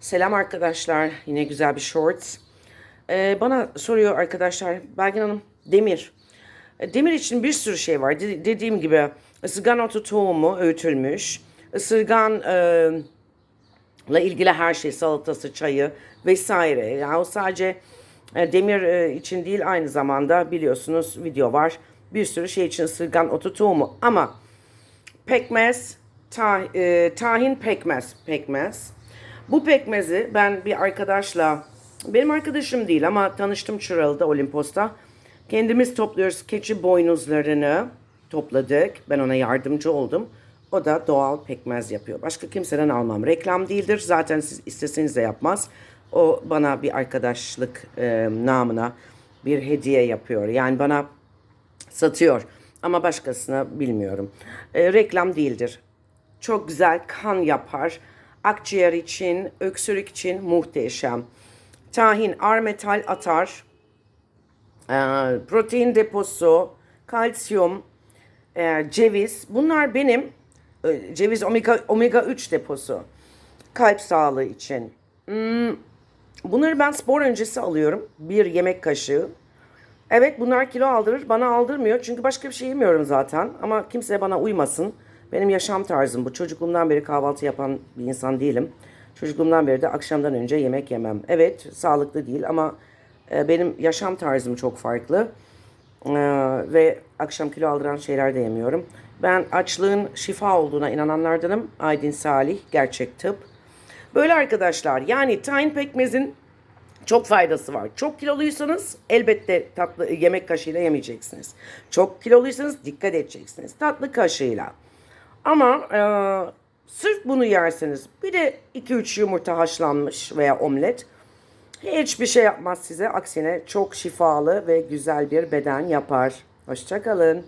Selam arkadaşlar. Yine güzel bir short. Ee, bana soruyor arkadaşlar. Belgin Hanım demir. E, Demir için bir sürü şey var. De- dediğim gibi ısırgan otu tohumu öğütülmüş. Isırgan e, ile ilgili her şey salatası, çayı vesaire. Yani o sadece e, demir e, için değil aynı zamanda biliyorsunuz video var. Bir sürü şey için ısırgan otu tohumu. Ama pekmez, ta, e, tahin pekmez, pekmez. Bu pekmezi ben bir arkadaşla, benim arkadaşım değil ama tanıştım Çıralı'da Olimpos'ta. Kendimiz topluyoruz keçi boynuzlarını topladık. Ben ona yardımcı oldum. O da doğal pekmez yapıyor. Başka kimseden almam. Reklam değildir. Zaten siz isteseniz de yapmaz. O bana bir arkadaşlık e, namına bir hediye yapıyor. Yani bana satıyor. Ama başkasına bilmiyorum. E, reklam değildir. Çok güzel kan yapar. Akciğer için, öksürük için muhteşem. Tahin ağır metal atar. E, protein deposu, kalsiyum, e, ceviz. Bunlar benim e, ceviz omega omega 3 deposu. Kalp sağlığı için. Hmm, bunları ben spor öncesi alıyorum. Bir yemek kaşığı. Evet bunlar kilo aldırır. Bana aldırmıyor. Çünkü başka bir şey yemiyorum zaten. Ama kimse bana uymasın. Benim yaşam tarzım bu. Çocukluğumdan beri kahvaltı yapan bir insan değilim. Çocukluğumdan beri de akşamdan önce yemek yemem. Evet sağlıklı değil ama e, benim yaşam tarzım çok farklı. Ee, ve akşam kilo aldıran şeyler de yemiyorum. Ben açlığın şifa olduğuna inananlardanım. Aydın Salih, gerçek tıp. Böyle arkadaşlar yani tahin pekmezin çok faydası var. Çok kiloluysanız elbette tatlı yemek kaşığıyla yemeyeceksiniz. Çok kiloluysanız dikkat edeceksiniz. Tatlı kaşığıyla. Ama e, sırf bunu yerseniz bir de 2-3 yumurta haşlanmış veya omlet hiçbir şey yapmaz size. Aksine çok şifalı ve güzel bir beden yapar. Hoşçakalın.